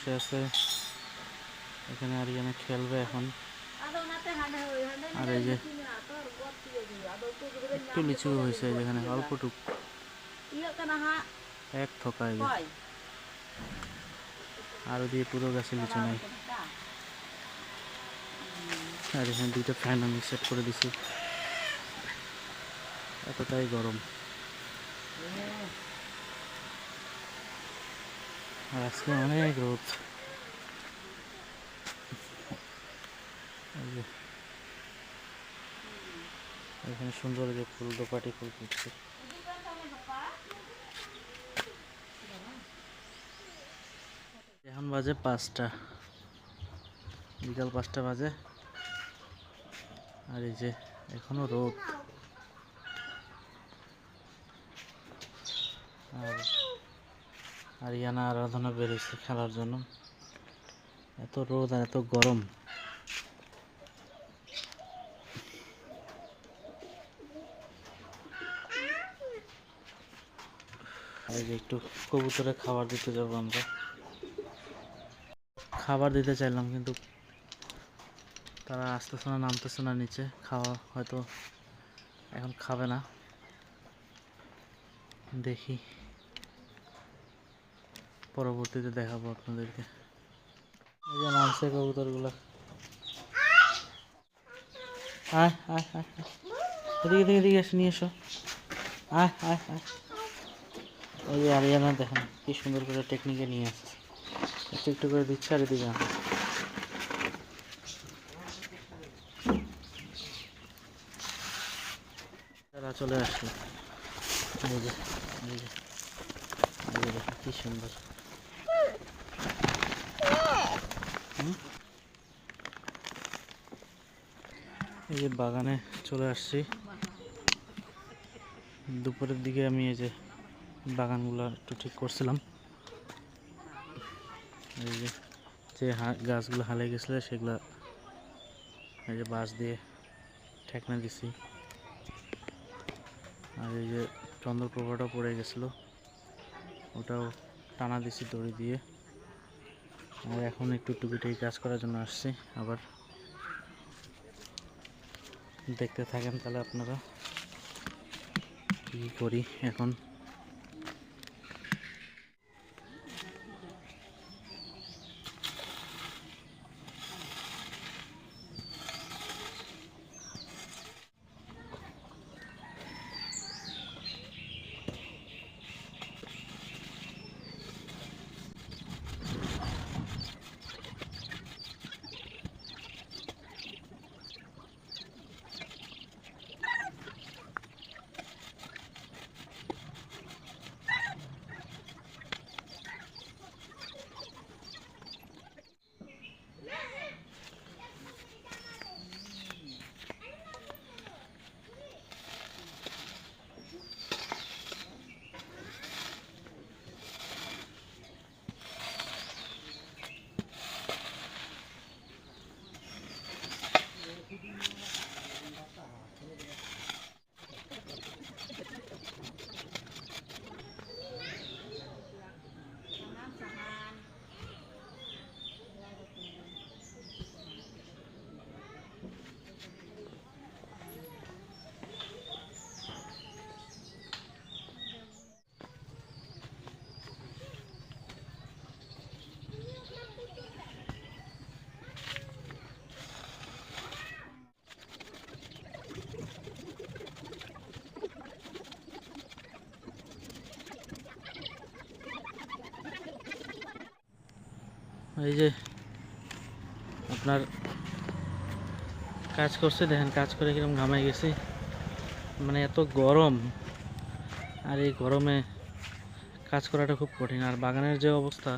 বসে আছে। এখানে আরিয়ানা খেলবে এখন। আর এই যে একটু লিচু হয়েছে যেখানে অল্পটুক। এক থোকা এই। আর দিয়ে পুরো গাছে লিচু নাই। আর এখানে দুইটা ফ্যান আমি সেট করে দিছি। এতটাই গরম। আর আজকে অনেক রোদ। এখানে সুন্দর যে ফুল দোপাটি ফুল ফুটছে। এখন বাজে পাঁচটা। বিকাল পাঁচটা বাজে। আর এই যে, এখনও রোদ। আর আরিয়ানা আরাধনা বেরোচ্ছে খেলার জন্য। এত রোদ আর এত গরম। আর একটু কবুতরে খাবার দিতে যাব আমরা। খাবার দিতে চাইলাম কিন্তু তারা আসতেছে না, নামতেছে না নিচে। খাওয়া হয়তো এখন খাবে না। দেখি। পরবর্তীতে দেখাবো আপনাদেরকে। এই যে নামছে কবুতরগুলো। এদিকে নিয়ে এসো। ওই আরিয়ানা, দেখেন কি সুন্দর করে টেকনিকে নিয়ে আসছে। একটু একটু করে দিচ্ছে আর এদিকে তারা চলে আসলো। কি সুন্দর। এই যে বাগানে চলে আসছি। দুপুরের দিকে আমি এই যে বাগানগুলো একটু ঠিক করছিলাম। এই যে যে গাছগুলো হালে গেছিল সেগুলো এই যে বাঁশ দিয়ে ঠেকনা দিছি। আর এই যে চন্দ্রপ্রভাটাও পড়ে গেছিল। ওটাও টানা দিছি দড়ি দিয়ে। আর এখন একটু টুকিটাকি কাজ করার জন্য আসছি। আবার দেখতে থাকেন তাহলে আপনারা কী করি এখন। এই যে আপনার কাজ করছে, দেখেন কাজ করে কীরকম ঘামাই গেছি। মানে এত গরম। আর এই গরমে কাজ করাটা খুব কঠিন। আর বাগানের যে অবস্থা,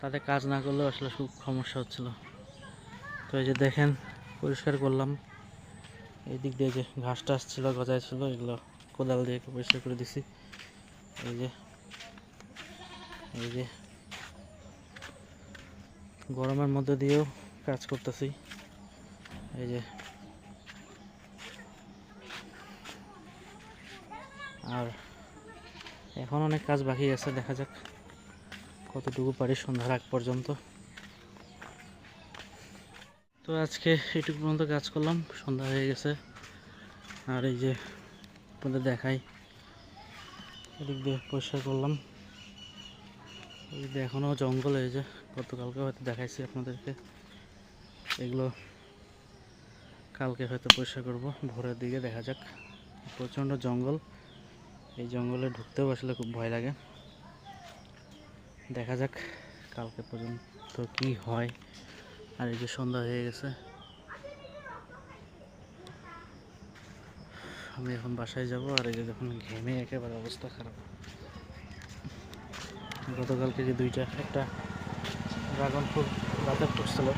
তাতে কাজ না করলেও আসলে খুব সমস্যা হচ্ছিল। তো এই যে দেখেন, পরিষ্কার করলাম। এই দিক দিয়ে যে ঘাস টাস ছিল গজায় ছিল, এগুলো কোদাল দিয়ে একটু পরিষ্কার করে দিছি। এই যে এই যে গরমের মধ্যে দিয়েও কাজ করতেছি। এই যে। আর এখন অনেক কাজ বাকি আছে, দেখা যাক কতটুকু পারি সন্ধ্যার আগ পর্যন্ত। তো আজকে এটুকু পর্যন্ত কাজ করলাম, সন্ধ্যা হয়ে গেছে। আর এই যে আপনাদের দেখাই, এদিক দিয়ে পরিষ্কার করলাম। এখনও জঙ্গল, এই যে গতকালকে হয়তো দেখাইছি আপনাদেরকে। এগুলো কালকে হয়তো পরিষ্কার করব, ভোরের দিকে দেখা যাক। প্রচণ্ড জঙ্গল, এই জঙ্গলে ঢুকতেও আসলে খুব ভয় লাগে। দেখা যাক কালকে পর্যন্ত কি হয়। আর এই যে সন্ধ্যা হয়ে গেছে। আমি এখন বাসায় যাব, আর এই যে দেখুন ঘেমে একেবারে অবস্থা খারাপ। গতকালকে যে দুইটা, একটা ড্রাগন ফুল রাতে ফুটছিল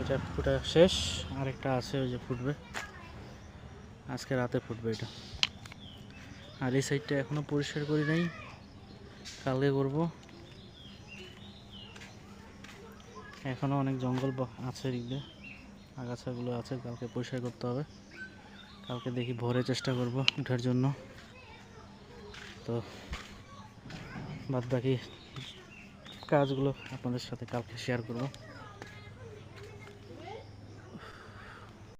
এটা ফুটা শেষ। আরেকটা আছে, ওই যে ফুটবে। আজকে রাতে ফুটবে এটা। আর এই সাইডটা এখনও পরিষ্কার করি নাই। কালকে করব। এখনও অনেক জঙ্গল আছে এদিকে আগাছাগুলো আছে, কালকে পরিষ্কার করতে হবে। কালকে দেখি ভোরে চেষ্টা করব উঠার জন্য। তো বাদ বাকি কাজগুলো আপনাদের সাথে কালকে শেয়ার করব।